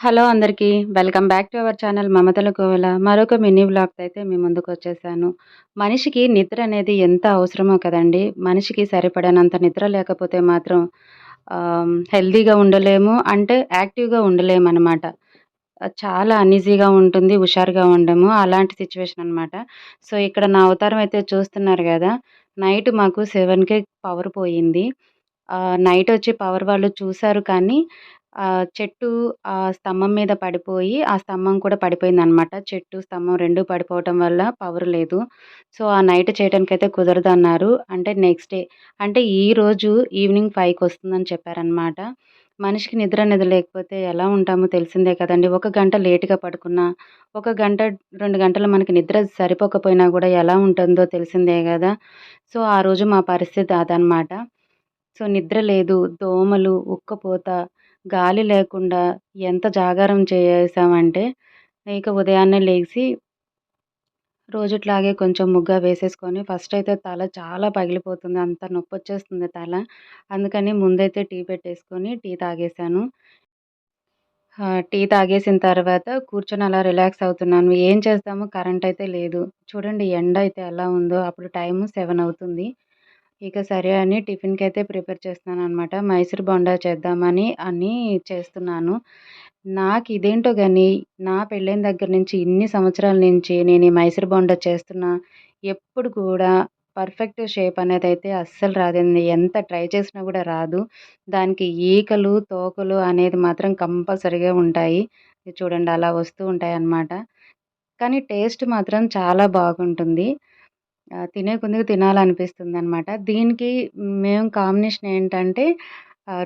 Hello అందరికీ welcome back to our channel Mamatala Kovela. మరొక mini వ్లాగ్తో అయితే మీ ముందుకు వచ్చేసాను. మనిషికి నిద్ర అనేది ఎంత అవసరమో కదండి మనిషికి సరిపడనంత నిద్ర లేకపోతే మాత్రం హెల్దీగా ఉండలేము అంటే యాక్టివ్గా ఉండలేము అనమాట చాలా అన్ఈజీగా ఉంటుంది హుషారుగా ఉండము అలాంటి సిచ్యువేషన్ అనమాట సో ఇక్కడ నా అవతారం అయితే చూస్తున్నారు కదా నైట్ మాకు సెవెన్కే పవర్ పోయింది. నైట్ వచ్చి పవర్ వాళ్ళు చూశారు కానీ చెట్టు ఆ స్తంభం మీద పడిపోయి ఆ స్తంభం కూడా పడిపోయిందనమాట. చెట్టు స్తంభం రెండు పడిపోవటం వల్ల పవర్ లేదు. సో ఆ నైట్ చేయడానికైతే కుదరదన్నారు. అంటే నెక్స్ట్ డే అంటే ఈరోజు ఈవినింగ్ ఫైవ్కి వస్తుందని చెప్పారనమాట. మనిషికి నిద్ర నిద్ర లేకపోతే ఎలా ఉంటామో తెలిసిందే కదండి. ఒక గంట లేటుగా పడుకున్నా ఒక గంట రెండు గంటలు మనకి నిద్ర సరిపోకపోయినా కూడా ఎలా ఉంటుందో తెలిసిందే కదా. సో ఆ రోజు మా పరిస్థితి అదనమాట. సో నిద్ర లేదు దోమలు ఉక్కపోత గాలి లేకుండా ఎంత జాగారం చేసామంటే ఇక ఉదయాన్నే లేచి రోజుట్లాగే కొంచెం ముగ్గు వేసేసుకొని ఫస్ట్ అయితే తల చాలా పగిలిపోతుంది. అంత నొప్పి వచ్చేస్తుంది తల. అందుకని ముందైతే టీ పెట్టేసుకొని టీ తాగేసాను టీ తాగేసిన తర్వాత కూర్చొని అలా రిలాక్స్ అవుతున్నాను. ఏం చేస్తాము కరెంట్ అయితే లేదు. చూడండి ఎండ అయితే ఎలా ఉందో. అప్పుడు టైము సెవెన్ అవుతుంది. ఇక సరే అని టిఫిన్కి అయితే ప్రిపేర్ చేస్తున్నాను అనమాట మైసూర్ బొండా చేద్దామని అని చేస్తున్నాను. నాకు ఇదేంటో కానీ నా పెళ్ళైన దగ్గర నుంచి ఇన్ని సంవత్సరాల నుంచి నేను ఈ మైసూర్ బొండా చేస్తున్నా ఎప్పుడు కూడా పర్ఫెక్ట్ షేప్ అనేది అయితే అస్సలు రాదండి. ఎంత ట్రై చేసినా కూడా రాదు. దానికి ఈకలు తోకలు అనేది మాత్రం కంపల్సరీగా ఉంటాయి. చూడండి అలా వస్తూ ఉంటాయి అన్నమాట కానీ టేస్ట్ మాత్రం చాలా బాగుంటుంది. తినే కొద్దిగా తినాలనిపిస్తుంది అనమాట దీనికి మేము కాంబినేషన్ ఏంటంటే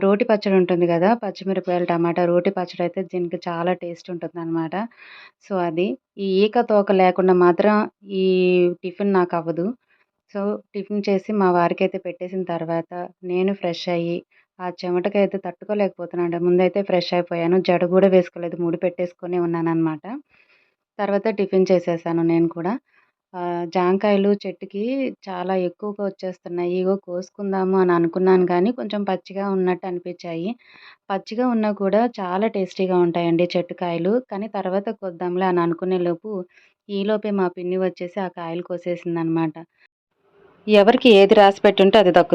రోటి పచ్చడి ఉంటుంది కదా పచ్చిమిరపకాయలు టమాటా రోటి పచ్చడి అయితే దీనికి చాలా టేస్ట్ ఉంటుంది అనమాట సో అది. ఈ ఈక తోక లేకుండా మాత్రం ఈ టిఫిన్ నాకు అవ్వదు. సో టిఫిన్ చేసి మా వారికి అయితే పెట్టేసిన తర్వాత నేను ఫ్రెష్ అయ్యి ఆ చెమటకైతే తట్టుకోలేకపోతున్నాను ముందైతే ఫ్రెష్ అయిపోయాను. జడ కూడా వేసుకోలేదు. ముడి పెట్టేసుకొని ఉన్నాను అనమాట తర్వాత టిఫిన్ చేసేసాను నేను కూడా. జామకాయలు చెట్టుకి చాలా ఎక్కువగా వచ్చేస్తున్నాయి. ఇగో కోసుకుందాము అని అనుకున్నాను కానీ కొంచెం పచ్చిగా ఉన్నట్టు అనిపించాయి. పచ్చిగా ఉన్నా కూడా చాలా టేస్టీగా ఉంటాయండి చెట్టు కాయలు. కానీ తర్వాత కొద్దాంలే అని అనుకునే లోపు ఈలోపే మా పిన్ని వచ్చేసి ఆ కాయలు కోసేసింది అనమాట ఎవరికి ఏది రాసి పెట్టుంటే అది దక్కు